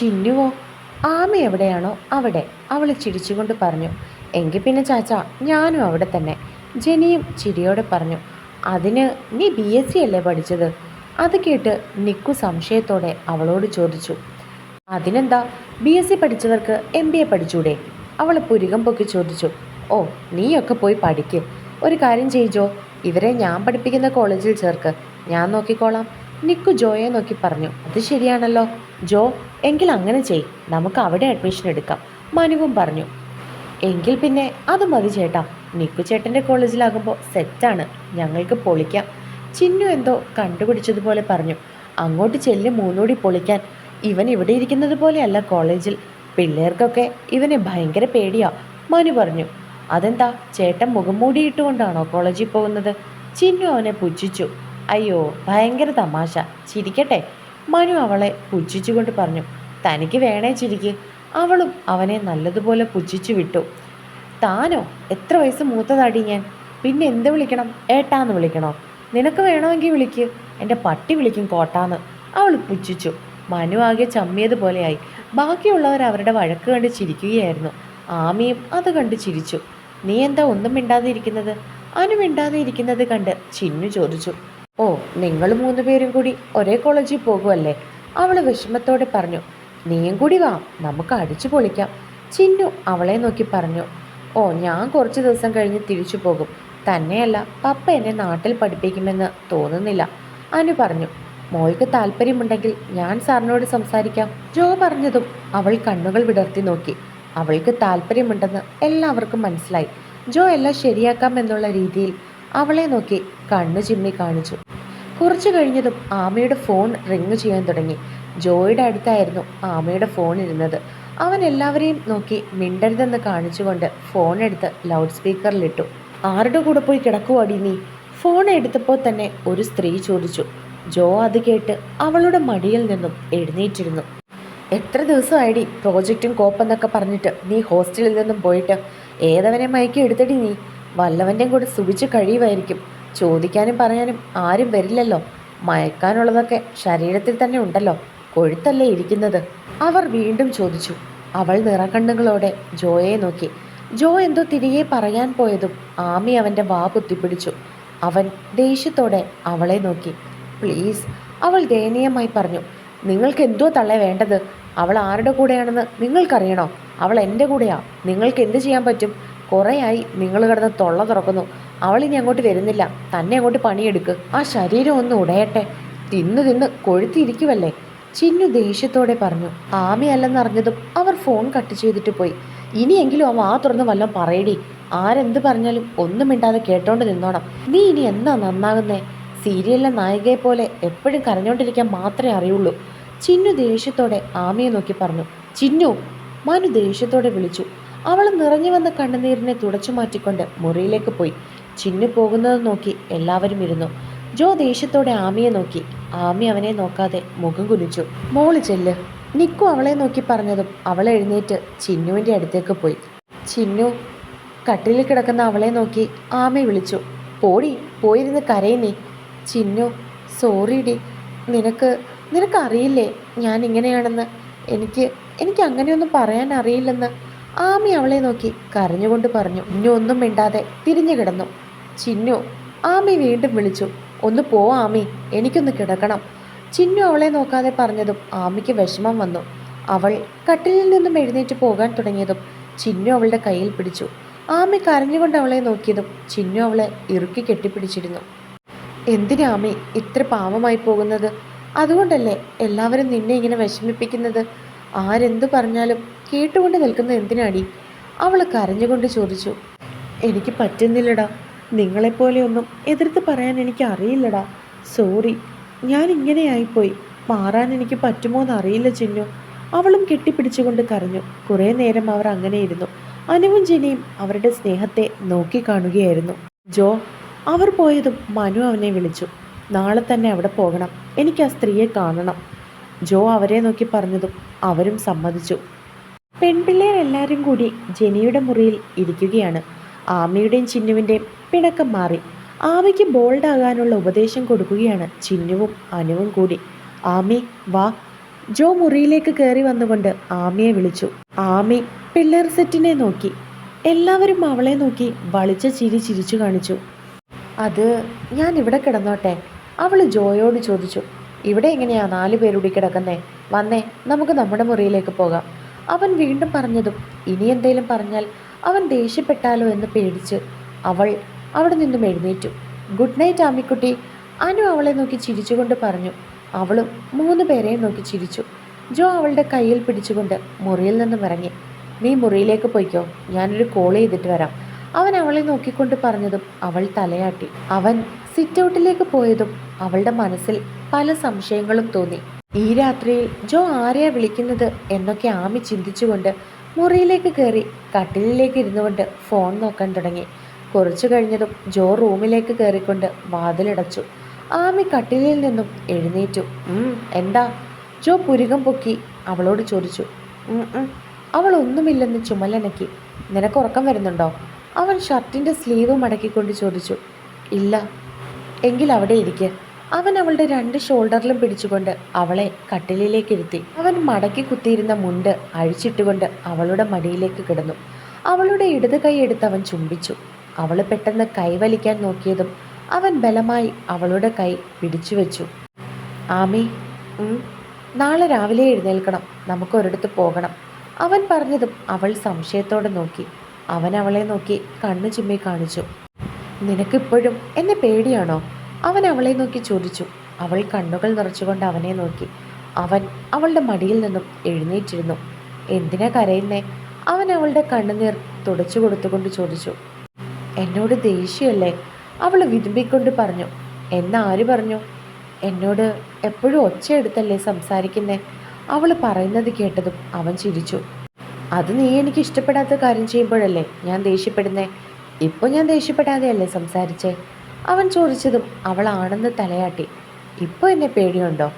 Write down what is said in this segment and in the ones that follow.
ചിന്നുവോ? ആമ എവിടെയാണോ അവിടെ അവൾ ചിരിച്ചുകൊണ്ട് പറഞ്ഞു. എങ്കിൽ പിന്നെ ചാച്ച ഞാനും അവിടെ തന്നെ. ജനിയും ചിരിയോടെ പറഞ്ഞു. അതിന് നീ ബി എസ് സി അല്ലേ പഠിച്ചത്? അത് കേട്ട് നിക്കു സംശയത്തോടെ അവളോട് ചോദിച്ചു. അതിനെന്താ? ബി എസ് സി പഠിച്ചവർക്ക് എം ബി എ പഠിച്ചൂടെ? അവൾ പുരുകം പൊക്കി ചോദിച്ചു. ഓ നീയൊക്കെ പോയി പഠിക്ക്. ഒരു കാര്യം ചെയ്ജോ ഇവരെ ഞാൻ പഠിപ്പിക്കുന്ന കോളേജിൽ ചേർക്ക്. ഞാൻ നോക്കിക്കോളാം. നിക്കു ജോയെ നോക്കി പറഞ്ഞു അത് ശരിയാണല്ലോ. ജോ എങ്കിൽ അങ്ങനെ ചെയ്. നമുക്ക് അവിടെ അഡ്മിഷൻ എടുക്കാം. മനുവും പറഞ്ഞു എങ്കിൽ പിന്നെ അത് മതി ചേട്ടാ. നിക്കു ചേട്ടന്റെ കോളേജിലാകുമ്പോൾ സെറ്റാണ് ഞങ്ങൾക്ക് പൊളിക്കാം. ചിന്നു എന്തോ കണ്ടുപിടിച്ചതുപോലെ പറഞ്ഞു അങ്ങോട്ട് ചെല്ല് മൂന്നോടി പൊളിക്കാൻ. ഇവൻ ഇവിടെ ഇരിക്കുന്നത് പോലെയല്ല കോളേജിൽ. പിള്ളേർക്കൊക്കെ ഇവനെ ഭയങ്കര പേടിയാ. മനു പറഞ്ഞു അതെന്താ? ചേട്ടൻ മുഖം മൂടിയിട്ടുകൊണ്ടാണോ കോളേജിൽ പോകുന്നത്? ചിന്നു അവനെ പുച്ഛിച്ചു അയ്യോ ഭയങ്കര തമാശ. ചിരിക്കട്ടെ. മനു അവളെ പുച്ഛിച്ചുകൊണ്ട് പറഞ്ഞു തനിക്ക് വേണേ ചിരിക്ക്. അവളും അവനെ നല്ലതുപോലെ പുച്ഛിച്ചു വിട്ടു. താനോ? എത്ര വയസ്സ് മൂത്തതാടി ഞാൻ. പിന്നെ എന്ത് വിളിക്കണം? ഏട്ടാന്ന് വിളിക്കണോ? നിനക്ക് വേണമെങ്കിൽ വിളിക്ക്. എന്റെ പട്ടി വിളിക്കും കോട്ടാന്ന്. അവൾ പുച്ഛിച്ചു. മനു ആകെ ചമ്മിയതുപോലെയായി. ബാക്കിയുള്ളവർ അവരുടെ വഴക്ക് കണ്ട് ചിരിക്കുകയായിരുന്നു. ആമിയും അത് കണ്ട് ചിരിച്ചു. നീ എന്താ ഒന്നും മിണ്ടാതെ ഇരിക്കുന്നത് അനു മിണ്ടാതെ ഇരിക്കുന്നത് കണ്ട് ചിന്നു ചോദിച്ചു. ഓ നിങ്ങൾ മൂന്ന് പേരും കൂടി ഒരേ കോളേജിൽ പോകുമല്ലേ അവൾ വിഷമത്തോടെ പറഞ്ഞു നീയും കൂടി വാ നമുക്ക് അടിച്ചു പൊളിക്കാം. ചിന്നു അവളെ നോക്കി പറഞ്ഞു ഓ ഞാൻ കുറച്ച് ദിവസം കഴിഞ്ഞ് തിരിച്ചു പോകും. തന്നെയല്ല പപ്പ എന്നെ നാട്ടിൽ പഠിപ്പിക്കുമെന്ന് തോന്നുന്നില്ല. അനു പറഞ്ഞു മോൾക്ക് താല്പര്യമുണ്ടെങ്കിൽ ഞാൻ സാറിനോട് സംസാരിക്കാം. ജോ പറഞ്ഞതും അവൾ കണ്ണുകൾ വിടർത്തി നോക്കി അവൾക്ക് താല്പര്യമുണ്ടെന്ന് എല്ലാവർക്കും മനസ്സിലായി. ജോ എല്ലാം ശരിയാക്കാം എന്നുള്ള രീതിയിൽ അവളെ നോക്കി കണ്ണു ചിമ്മി കാണിച്ചു. കുറച്ചു കഴിഞ്ഞതും ആമയുടെ ഫോൺ റിങ് ചെയ്യാൻ തുടങ്ങി. ജോയുടെ അടുത്തായിരുന്നു ആമയുടെ ഫോൺ ഇരുന്നത്. അവൻ എല്ലാവരെയും നോക്കി മിണ്ടരുതെന്ന് കാണിച്ചുകൊണ്ട് ഫോൺ എടുത്ത് ലൗഡ് സ്പീക്കറിലിട്ടു. ആരുടെ കൂടെ പോയി കിടക്കുവാടി നീ? ഫോൺ എടുത്തപ്പോൾ തന്നെ ഒരു സ്ത്രീ ചോദിച്ചു. ജോ അത് കേട്ട് അവളുടെ മടിയിൽ നിന്നും എഴുന്നേറ്റിരുന്നു. എത്ര ദിവസമായിടി പ്രോജക്റ്റും കോപ്പെന്നൊക്കെ പറഞ്ഞിട്ട് നീ ഹോസ്റ്റലിൽ നിന്നും പോയിട്ട്? ഏതവനെ മയക്കി എടുത്തടി നീ? വല്ലവന്റെയും കൂടെ സുഖിച്ച് കഴിയുമായിരിക്കും. ചോദിക്കാനും പറയാനും ആരും വരില്ലല്ലോ. മയക്കാനുള്ളതൊക്കെ ശരീരത്തിൽ തന്നെ ഉണ്ടല്ലോ. കൊഴുത്തല്ലേ ഇരിക്കുന്നത്. അവർ വീണ്ടും ചോദിച്ചു. അവൾ നിറകണ്ണുകളോടെ ജോയെ നോക്കി. ജോ എന്തോ തിരികെ പറയാൻ പോയതും ആമി അവന്റെ വാ കുത്തിപ്പിടിച്ചു. അവൻ ദേഷ്യത്തോടെ അവളെ നോക്കി. പ്ലീസ് അവൾ ദയനീയമായി പറഞ്ഞു. നിങ്ങൾക്ക് എന്തോ തള്ളെ വേണ്ടത്? അവൾ ആരുടെ കൂടെയാണെന്ന് നിങ്ങൾക്കറിയണോ? അവൾ എന്റെ കൂടെയാ. നിങ്ങൾക്ക് എന്ത് ചെയ്യാൻ പറ്റും? കുറേയായി നിങ്ങൾ കിടന്ന് തൊള്ള തുറക്കുന്നു. അവൾ ഇനി അങ്ങോട്ട് വരുന്നില്ല. തന്നെ അങ്ങോട്ട് പണിയെടുക്ക്. ആ ശരീരം ഒന്ന് ഉടയട്ടെ. തിന്ന് തിന്ന് കൊഴുത്തിരിക്കുവല്ലേ? ചിന്നു ദേഷ്യത്തോടെ പറഞ്ഞു. ആമയല്ലെന്നറിഞ്ഞതും അവർ ഫോൺ കട്ട് ചെയ്തിട്ട് പോയി. ഇനിയെങ്കിലും അവ ആ തുറന്ന് വല്ലതും പറയടി. ആരെന്ത് പറഞ്ഞാലും ഒന്നും മിണ്ടാതെ കേട്ടോണ്ട് നിന്നോണം. നീ ഇനി എന്നാ നന്നാകുന്നേ? സീരിയലിലെ നായികയെ പോലെ എപ്പോഴും കരഞ്ഞോണ്ടിരിക്കാൻ മാത്രമേ അറിയുള്ളൂ. ചിന്നു ദേഷ്യത്തോടെ ആമയെ നോക്കി പറഞ്ഞു. ചിന്നു മനു ദേഷ്യത്തോടെ വിളിച്ചു. അവൾ നിറഞ്ഞു വന്ന കണ്ണുനീരിനെ തുടച്ചു മാറ്റിക്കൊണ്ട് മുറിയിലേക്ക് പോയി. ചിന്നു പോകുന്നത് നോക്കി എല്ലാവരും ഇരുന്നു. ജോ ദേഷ്യത്തോടെ ആമിയെ നോക്കി. ആമി അവനെ നോക്കാതെ മുഖം കുലിച്ചു മോൾ ചെല്ല്. നിക്കു അവളെ നോക്കി പറഞ്ഞതും അവൾ എഴുന്നേറ്റ് ചിന്നുവിന്റെ അടുത്തേക്ക് പോയി. ചിന്നു കട്ടിലിൽ കിടക്കുന്ന അവളെ നോക്കി ആമി വിളിച്ചു. പോടി പോയിരുന്ന് കരയുന്നേ ചിന്നു സോറി ഡി. നിനക്ക് നിനക്കറിയില്ലേ ഞാൻ ഇങ്ങനെയാണെന്ന്? എനിക്ക് എനിക്ക് അങ്ങനെയൊന്നും പറയാൻ അറിയില്ലെന്ന്. ആമി അവളെ നോക്കി കരഞ്ഞുകൊണ്ട് പറഞ്ഞു. ഇനി ഒന്നും മിണ്ടാതെ തിരിഞ്ഞു കിടന്നു. ചിന്നു. ആമി വീണ്ടും വിളിച്ചു. ഒന്ന് പോ ആമി എനിക്കൊന്ന് കിടക്കണം. ചിന്നു അവളെ നോക്കാതെ പറഞ്ഞതും ആമിക്ക് വിഷമം വന്നു. അവൾ കട്ടിലിൽ നിന്നും എഴുന്നേറ്റ് പോകാൻ തുടങ്ങിയതും ചിന്നു അവളുടെ കയ്യിൽ പിടിച്ചു. ആമി കരഞ്ഞുകൊണ്ട് അവളെ നോക്കിയതും ചിന്നു അവളെ ഇറുക്കി കെട്ടിപ്പിടിച്ചിരുന്നു. എന്തിനാമി ഇത്ര പാവമായി പോകുന്നത്? അതുകൊണ്ടല്ലേ എല്ലാവരും നിന്നെ ഇങ്ങനെ വിഷമിപ്പിക്കുന്നത്? ആരെന്തു പറഞ്ഞാലും കേട്ടുകൊണ്ട് നിൽക്കുന്ന എന്തിനാടി? അവൾ കരഞ്ഞുകൊണ്ട് ചോദിച്ചു. എനിക്ക് പറ്റുന്നില്ലടാ. നിങ്ങളെപ്പോലെയൊന്നും എതിർത്ത് പറയാൻ എനിക്ക് അറിയില്ലടാ സോറി. ഞാൻ ഇങ്ങനെയായിപ്പോയി മാറാൻ എനിക്ക് പറ്റുമോ എന്നറിയില്ല ചിന്നു. അവളും കെട്ടിപ്പിടിച്ചുകൊണ്ട് കരഞ്ഞു. കുറേ നേരം അവർ അങ്ങനെ ഇരുന്നു അനുവും ജനിയും അവരുടെ സ്നേഹത്തെ നോക്കിക്കാണുകയായിരുന്നു ജോ അവർ പോയതും മനു അവനെ വിളിച്ചു. നാളെ തന്നെ അവിടെ പോകണം. എനിക്ക് ആ സ്ത്രീയെ കാണണം. ജോ അവരെ നോക്കി പറഞ്ഞതും അവരും സമ്മതിച്ചു. പെൺപിള്ളേരെല്ലാവരും കൂടി ജെനിയുടെ മുറിയിൽ ഇരിക്കുകയാണ്. ആമയുടെയും ചിന്നുവിന്റെയും പിണക്കം മാറി. ആമയ്ക്ക് ബോൾഡ് ആകാനുള്ള ഉപദേശം കൊടുക്കുകയാണ് ചിന്നുവും അനുവും കൂടി. ആമി വാ. ജോ മുറിയിലേക്ക് കയറി വന്നുകൊണ്ട് ആമിയെ വിളിച്ചു. ആമി പിള്ളേർ സെറ്റിനെ നോക്കി. എല്ലാവരും അവളെ നോക്കി വളിച്ച ചിരി ചിരിച്ചു കാണിച്ചു. അത് ഞാൻ ഇവിടെ കിടന്നോട്ടെ? അവൾ ജോയോട് ചോദിച്ചു. ഇവിടെ എങ്ങനെയാ നാല് പേരുടി കിടക്കുന്നേ? വന്നേ നമുക്ക് നമ്മുടെ മുറിയിലേക്ക് പോകാം. അവൻ വീണ്ടും പറഞ്ഞതും ഇനി എന്തേലും പറഞ്ഞാൽ അവൻ ദേഷ്യപ്പെട്ടാലോ എന്ന് പേടിച്ച് അവൾ അവിടെ നിന്നും എഴുന്നേറ്റു. Good night ആമിക്കുട്ടി. അനു അവളെ നോക്കി ചിരിച്ചുകൊണ്ട് പറഞ്ഞു. അവളും മൂന്ന് പേരെയും നോക്കി ചിരിച്ചു. ജോ അവളുടെ കയ്യിൽ പിടിച്ചുകൊണ്ട് മുറിയിൽ നിന്നും ഇറങ്ങി നീ മുറിയിലേക്ക് പോയിക്കോ. ഞാനൊരു കോൾ ചെയ്തിട്ട് വരാം. അവൻ അവളെ നോക്കിക്കൊണ്ട് പറഞ്ഞതും അവൾ തലയാട്ടി. അവൻ സിറ്റ് ഔട്ടിലേക്ക് പോയതും അവളുടെ മനസ്സിൽ പല സംശയങ്ങളും തോന്നി. ഈ രാത്രിയിൽ ജോ ആരെയാ വിളിക്കുന്നത് എന്നൊക്കെ ആമി ചിന്തിച്ചുകൊണ്ട് മുറിയിലേക്ക് കയറി കട്ടിലിലേക്ക് ഇരുന്നുകൊണ്ട് ഫോൺ നോക്കാൻ തുടങ്ങി. കുറച്ചു കഴിഞ്ഞതും ജോ റൂമിലേക്ക് കയറിക്കൊണ്ട് വാതിലടച്ചു. ആമി കട്ടിലിൽ നിന്നും എഴുന്നേറ്റു. "ഉം, എന്താ? ജോ പുരുകം പൊക്കി അവളോട് ചോദിച്ചു. അവൾ ഒന്നുമില്ലെന്ന് ചുമലനക്കി. നിനക്ക് ഉറക്കം വരുന്നുണ്ടോ? അവൻ ഷർട്ടിന്റെ സ്ലീവ് മടക്കിക്കൊണ്ട് ചോദിച്ചു. ഇല്ല എങ്കിൽ അവിടെ ഇരിക്ക്. അവൻ അവളുടെ രണ്ട് ഷോൾഡറിലും പിടിച്ചുകൊണ്ട് അവളെ കട്ടിലിലേക്ക് ഇരുത്തി. അവൻ മടക്കി കുത്തിയിരുന്ന മുണ്ട് അഴിച്ചിട്ടുകൊണ്ട് അവളുടെ മടിയിലേക്ക് കിടന്നു. അവളുടെ ഇടത് കൈ എടുത്ത് അവൻ ചുംബിച്ചു. അവൾ പെട്ടെന്ന് കൈവലിക്കാൻ നോക്കിയതും അവൻ ബലമായി അവളുടെ കൈ പിടിച്ചു വെച്ചു. ആമി നാളെ രാവിലെ എഴുന്നേൽക്കണം. നമുക്ക് ഒരിടത്ത് പോകണം. അവൻ പറഞ്ഞതും അവൾ സംശയത്തോടെ നോക്കി. അവൻ അവളെ നോക്കി കണ്ണു ചുമ്മി കാണിച്ചു. നിനക്കിപ്പോഴും എന്നെ പേടിയാണോ? അവൻ അവളെ നോക്കി ചോദിച്ചു. അവൾ കണ്ണുകൾ നിറച്ചുകൊണ്ട് അവനെ നോക്കി. അവൻ അവളുടെ മടിയിൽ നിന്നും എഴുന്നേറ്റിരുന്നു. എന്തിനാ കരയുന്നേ? അവൻ അവളുടെ കണ്ണുനീർ തുടച്ചു കൊടുത്തുകൊണ്ട് ചോദിച്ചു. എന്നോട് ദേഷ്യമല്ലേ? അവൾ വിതുമ്പിക്കൊണ്ട് പറഞ്ഞു. എന്നാര് പറഞ്ഞു? എന്നോട് എപ്പോഴും ഒച്ചയെടുത്തല്ലേ സംസാരിക്കുന്നേ? അവൾ പറയുന്നത് കേട്ടതും അവൻ ചിരിച്ചു. അത് നീ എനിക്ക് ഇഷ്ടപ്പെടാത്ത കാര്യം ചെയ്യുമ്പോഴല്ലേ ഞാൻ ദേഷ്യപ്പെടുന്നേ? ഇപ്പോൾ ഞാൻ ദേഷ്യപ്പെടാതെയല്ലേ സംസാരിച്ചേ? അവൻ ചോദിച്ചതും അവൾ ആണെന്ന് തലയാട്ടി. ഇപ്പോൾ എന്നെ പേടിയുണ്ടോ?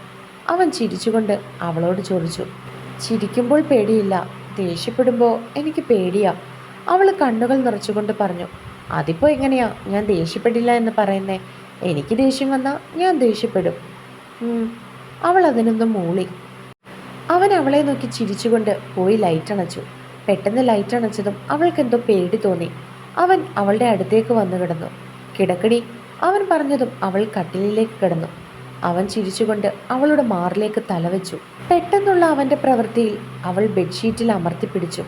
അവൻ ചിരിച്ചുകൊണ്ട് അവളോട് ചോദിച്ചു. ചിരിക്കുമ്പോൾ പേടിയില്ല ദേഷ്യപ്പെടുമ്പോൾ എനിക്ക് പേടിയാ. അവൾ കണ്ണുകൾ നിറച്ചുകൊണ്ട് പറഞ്ഞു. അതിപ്പോൾ എങ്ങനെയാ? ഞാൻ ദേഷ്യപ്പെടില്ല എന്ന് പറയുന്നേ. എനിക്ക് ദേഷ്യം വന്നാൽ ഞാൻ ദേഷ്യപ്പെടും. അവൾ അതിനൊന്നും മൂളി. അവൻ അവളെ നോക്കി ചിരിച്ചുകൊണ്ട് പോയി ലൈറ്റ് അണച്ചു. പെട്ടെന്ന് ലൈറ്റ് അണച്ചതും അവൾക്കെന്തോ പേടി തോന്നി. അവൻ അവളുടെ അടുത്തേക്ക് വന്നു കിടന്നു. കിടക്കടി അവൻ പറഞ്ഞതും അവൾ കട്ടിലിലേക്ക് കിടന്നു. അവൻ ചിരിച്ചുകൊണ്ട് അവളുടെ മാറിലേക്ക് തലവെച്ചു പെട്ടെന്നുള്ള അവന്റെ പ്രവൃത്തിയിൽ അവൾ ബെഡ്ഷീറ്റിൽ അമർത്തിപ്പിടിച്ചു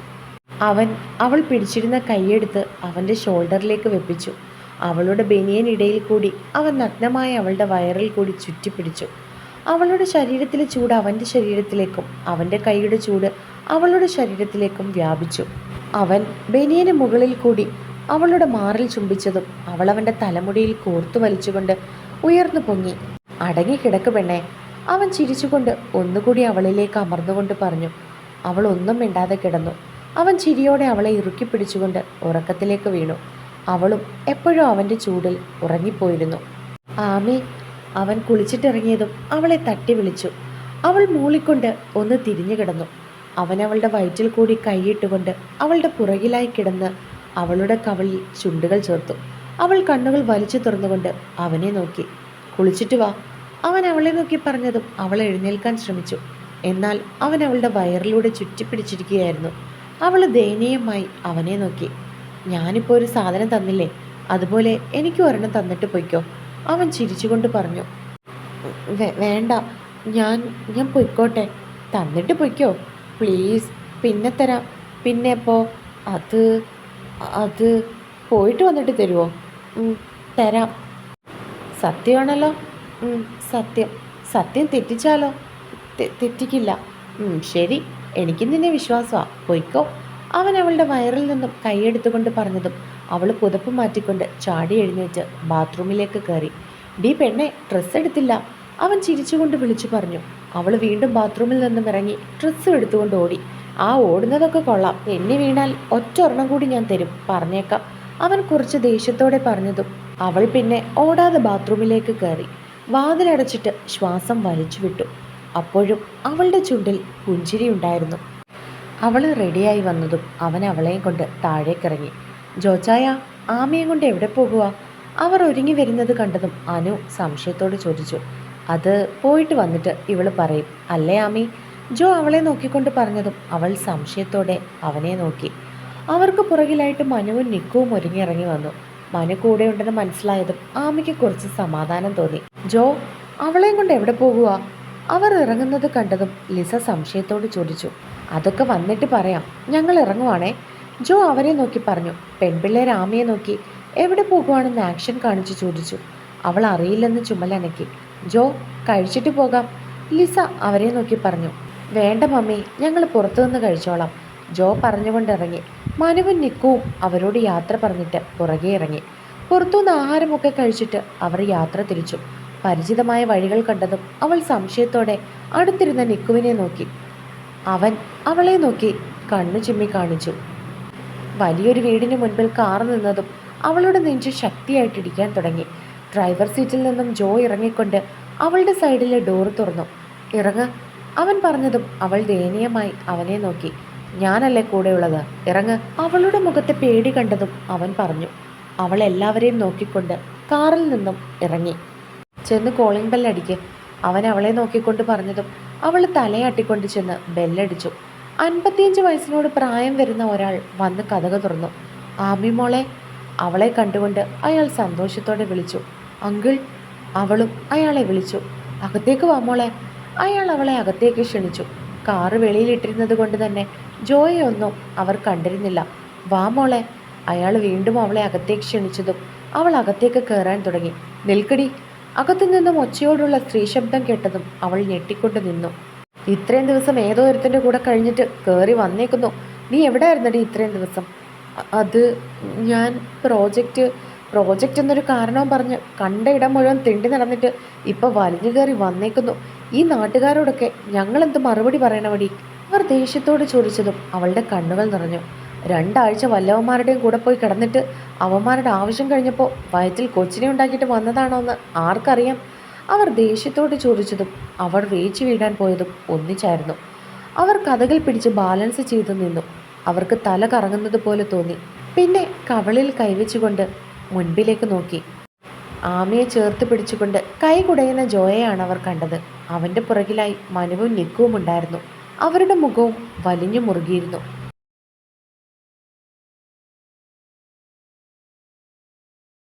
അവൻ അവൾ പിടിച്ചിരുന്ന കൈയെടുത്ത് അവന്റെ ഷോൾഡറിലേക്ക് വെപ്പിച്ചു. അവളുടെ ബനിയനിടയിൽ കൂടി അവൻ നഗ്നമായ അവളുടെ വയറിൽ കൂടി ചുറ്റിപ്പിടിച്ചു. അവളുടെ ശരീരത്തിലെ ചൂട് അവന്റെ ശരീരത്തിലേക്കും അവന്റെ കൈയുടെ ചൂട് അവളുടെ ശരീരത്തിലേക്കും വ്യാപിച്ചു. അവൻ ബനിയന് മുകളിൽ കൂടി അവളുടെ മാറിൽ ചുംബിച്ചതും അവൾ അവന്റെ തലമുടിയിൽ കോർത്തു വലിച്ചുകൊണ്ട് ഉയർന്നു പൊങ്ങി. അടങ്ങി കിടക്ക് പെണ്ണെ. അവൻ ചിരിച്ചുകൊണ്ട് ഒന്നുകൂടി അവളിലേക്ക് അമർന്നുകൊണ്ട് പറഞ്ഞു അവൾ ഒന്നും മിണ്ടാതെ കിടന്നു. അവൻ ചിരിയോടെ അവളെ ഇറുക്കി പിടിച്ചുകൊണ്ട് ഉറക്കത്തിലേക്ക് വീണു. അവളും എപ്പോഴും അവന്റെ ചൂടിൽ ഉറങ്ങിപ്പോയിരുന്നു. ആമേ അവൻ കുളിച്ചിട്ടിറങ്ങിയതും അവളെ തട്ടി വിളിച്ചു. അവൾ മൂളിക്കൊണ്ട് ഒന്ന് തിരിഞ്ഞു കിടന്നു. അവൻ അവളുടെ വയറ്റിൽ കൂടി കൈയിട്ടുകൊണ്ട് അവളുടെ പുറകിലായി കിടന്ന് അവളുടെ കവളിൽ ചുണ്ടുകൾ ചേർത്തു. അവൾ കണ്ണുകൾ വലിച്ചു തുറന്നുകൊണ്ട് അവനെ നോക്കി. കുളിച്ചിട്ട് വാ. അവൻ അവളെ നോക്കി പറഞ്ഞതും അവൾ എഴുന്നേൽക്കാൻ ശ്രമിച്ചു. എന്നാൽ അവൻ അവളുടെ വയറിലൂടെ ചുറ്റിപ്പിടിച്ചിരിക്കുകയായിരുന്നു. അവൾ ദയനീയമായി അവനെ നോക്കി. ഞാനിപ്പോൾ ഒരു സാധനം തന്നില്ലേ? അതുപോലെ എനിക്ക് ഒരെണ്ണം തന്നിട്ട് പൊയ്ക്കോ. അവൻ ചിരിച്ചുകൊണ്ട് പറഞ്ഞു. വേണ്ട. ഞാൻ ഞാൻ പൊയ്ക്കോട്ടെ. തന്നിട്ട് പൊയ്ക്കോ. പ്ലീസ് പിന്നെ തരാം. പിന്നെ എപ്പോ? അത് അത് പോയിട്ട് വന്നിട്ട് തരുമോ തരാം. സത്യമാണല്ലോ? സത്യം. സത്യം തെറ്റിച്ചാലോ? തെറ്റിക്കില്ല. ശരി. എനിക്ക് നിന്നെ വിശ്വാസമാണ് പോയിക്കോ. അവൻ അവളുടെ വയറിൽ നിന്നും കൈയെടുത്തുകൊണ്ട് പറഞ്ഞതും അവൾ പുതപ്പ് മാറ്റിക്കൊണ്ട് ചാടി എഴുന്നേറ്റ് ബാത്റൂമിലേക്ക് കയറി. ഡി പെണ്ണെ ഡ്രസ്സ് എടുത്തില്ല. അവൻ ചിരിച്ചുകൊണ്ട് വിളിച്ചു പറഞ്ഞു. അവൾ വീണ്ടും ബാത്റൂമിൽ നിന്നും ഇറങ്ങി ഡ്രസ്സ് എടുത്തുകൊണ്ട് ഓടി. ആ ഓടുന്നതൊക്കെ കൊള്ളാം. എന്നെ വീണാൽ ഒറ്റ ഒരെണ്ണം കൂടി ഞാൻ തരും. പറഞ്ഞേക്കാം. അവൻ കുറച്ച് ദേഷ്യത്തോടെ പറഞ്ഞതും അവൾ പിന്നെ ഓടാതെ ബാത്റൂമിലേക്ക് കയറി. വാതിലടച്ചിട്ട് ശ്വാസം വലിച്ചു വിട്ടു അപ്പോഴും അവളുടെ ചുണ്ടിൽ പുഞ്ചിരിയുണ്ടായിരുന്നു അവൾ റെഡിയായി വന്നതും അവൻ അവളെയും കൊണ്ട് താഴേക്കിറങ്ങി. ജോച്ചായ ആമയും കൊണ്ട് എവിടെ പോകുക അവർ ഒരുങ്ങി വരുന്നത് കണ്ടതും അനു സംശയത്തോട് ചോദിച്ചു. അത് പോയിട്ട് വന്നിട്ട് ഇവൾ പറയും അല്ലേ ആമി? ജോ അവളെ നോക്കിക്കൊണ്ട് പറഞ്ഞതും അവൾ സംശയത്തോടെ അവനെ നോക്കി. അവർക്ക് പുറകിലായിട്ട് മനുവും നിക്കുവും ഒരുങ്ങിയിറങ്ങി വന്നു. മനു കൂടെ ഉണ്ടെന്ന് മനസ്സിലായതും ആമയ്ക്ക് കുറച്ച് സമാധാനം തോന്നി. ജോ അവളെയും കൊണ്ട് എവിടെ പോകുക അവർ ഇറങ്ങുന്നത് കണ്ടതും ലിസ സംശയത്തോട് ചോദിച്ചു അതൊക്കെ വന്നിട്ട് പറയാം. ഞങ്ങൾ ഇറങ്ങുവാണേ. ജോ അവരെ നോക്കി പറഞ്ഞു. പെൺപിള്ളെ രാമയെ നോക്കി എവിടെ പോകുവാണെന്ന് ആക്ഷൻ കാണിച്ചു ചോദിച്ചു. അവൾ അറിയില്ലെന്ന് ചുമലനക്കി ജോ കഴിച്ചിട്ട് പോകാം. ലിസ അവരെ നോക്കി പറഞ്ഞു വേണ്ട മമ്മി ഞങ്ങൾ പുറത്തുനിന്ന് കഴിച്ചോളാം. ജോ പറഞ്ഞുകൊണ്ടിറങ്ങി മനുവും നിക്കുവും അവരോട് യാത്ര പറഞ്ഞിട്ട് പുറകെ ഇറങ്ങി. പുറത്തുനിന്ന് ആഹാരമൊക്കെ കഴിച്ചിട്ട് അവർ യാത്ര തിരിച്ചു. പരിചിതമായ വഴികൾ കണ്ടതും അവൾ സംശയത്തോടെ അടുത്തിരുന്ന നിക്കുവിനെ നോക്കി. അവൻ അവളെ നോക്കി കണ്ണു ചിമ്മി കാണിച്ചു. വലിയൊരു വീടിന് മുൻപിൽ കാർ നിന്നതും അവളുടെ നെഞ്ചു ശക്തിയായിട്ട് ഇടിക്കാൻ തുടങ്ങി. ഡ്രൈവർ സീറ്റിൽ നിന്നും ജോ ഇറങ്ങിക്കൊണ്ട് അവളുടെ സൈഡിലെ ഡോർ തുറന്നു. ഇറങ്ങ അവൻ പറഞ്ഞതും അവൾ ദയനീയമായി അവനെ നോക്കി. ഞാനല്ലേ കൂടെയുള്ളത്? ഇറങ്ങ് അവളുടെ മുഖത്തെ പേടി കണ്ടതും അവൻ പറഞ്ഞു. അവൾ എല്ലാവരെയും നോക്കിക്കൊണ്ട് കാറിൽ നിന്നും ഇറങ്ങി. ചെന്ന് കോളിംഗ് ബെല്ലടിക്ക് അവൻ അവളെ നോക്കിക്കൊണ്ട് പറഞ്ഞതും അവൾ തലയാട്ടിക്കൊണ്ട് ചെന്ന് ബെല്ലടിച്ചു അൻപത്തിയഞ്ച് വയസ്സിനോട് പ്രായം വരുന്ന ഒരാൾ വന്ന് കഥക തുറന്നു. ആമി മോളെ അവളെ കണ്ടുകൊണ്ട് അയാൾ സന്തോഷത്തോടെ വിളിച്ചു. അങ്കിൾ അവളും അയാളെ വിളിച്ചു. അകത്തേക്ക് വാ മോളെ. അയാൾ അവളെ അകത്തേക്ക് ക്ഷണിച്ചു. കാറ് വെളിയിലിട്ടിരുന്നത് കൊണ്ട് തന്നെ ജോയെ ഒന്നും അവർ കണ്ടിരുന്നില്ല. വാ മോളെ അയാൾ വീണ്ടും അവളെ അകത്തേക്ക് ക്ഷണിച്ചതും അവൾ അകത്തേക്ക് കയറാൻ തുടങ്ങി. നിൽക്കടി അകത്തു നിന്നും ഒച്ചയോടുള്ള സ്ത്രീ ശബ്ദം കേട്ടതും അവൾ ഞെട്ടിക്കൊണ്ട് നിന്നു. ഇത്രയും ദിവസം ഏതോ ഒരുത്തന്റെ കൂടെ കഴിഞ്ഞിട്ട് കയറി വന്നേക്കുന്നു. നീ എവിടെ എവിടെയായിരുന്നടി ഇത്രയും ദിവസം? അത് ഞാൻ പ്രോജക്റ്റ് പ്രോജക്റ്റ് എന്നൊരു കാരണവും പറഞ്ഞ് കണ്ട ഇടം മുഴുവൻ തിണ്ടി നടന്നിട്ട് ഇപ്പോൾ വലിഞ്ഞു കയറി വന്നേക്കുന്നു. ഈ നാട്ടുകാരോടൊക്കെ ഞങ്ങളെന്ത് മറുപടി പറയണമടി അവർ ദേഷ്യത്തോട് ചോദിച്ചതും അവളുടെ കണ്ണുകൾ നിറഞ്ഞു. രണ്ടാഴ്ച വല്ലവന്മാരുടെയും കൂടെ പോയി കിടന്നിട്ട് അവന്മാരുടെ ആവശ്യം കഴിഞ്ഞപ്പോൾ വയറ്റിൽ കൊച്ചിനെ ഉണ്ടാക്കിയിട്ട് വന്നതാണോ എന്ന് ആർക്കറിയാം. അവർ ദേഷ്യത്തോട് ചോദിച്ചതും അവർ വേച്ചു വീടാൻ പോയതും ഒന്നിച്ചായിരുന്നു. അവർ കഥകൾ പിടിച്ച് ബാലൻസ് ചെയ്തു നിന്നു. അവർക്ക് തല കറങ്ങുന്നത് പോലെ തോന്നി. പിന്നെ കവളിൽ കൈവച്ചുകൊണ്ട് മുൻപിലേക്ക് നോക്കി. ആമയെ ചേർത്ത് പിടിച്ചുകൊണ്ട് കൈ കുടയുന്ന ജോയയാണ് അവർ കണ്ടത്. അവന്റെ പുറകിലായി മനുവും നിക്കുവും ഉണ്ടായിരുന്നു. അവരുടെ മുഖവും വലിഞ്ഞു മുറുകിയിരുന്നു.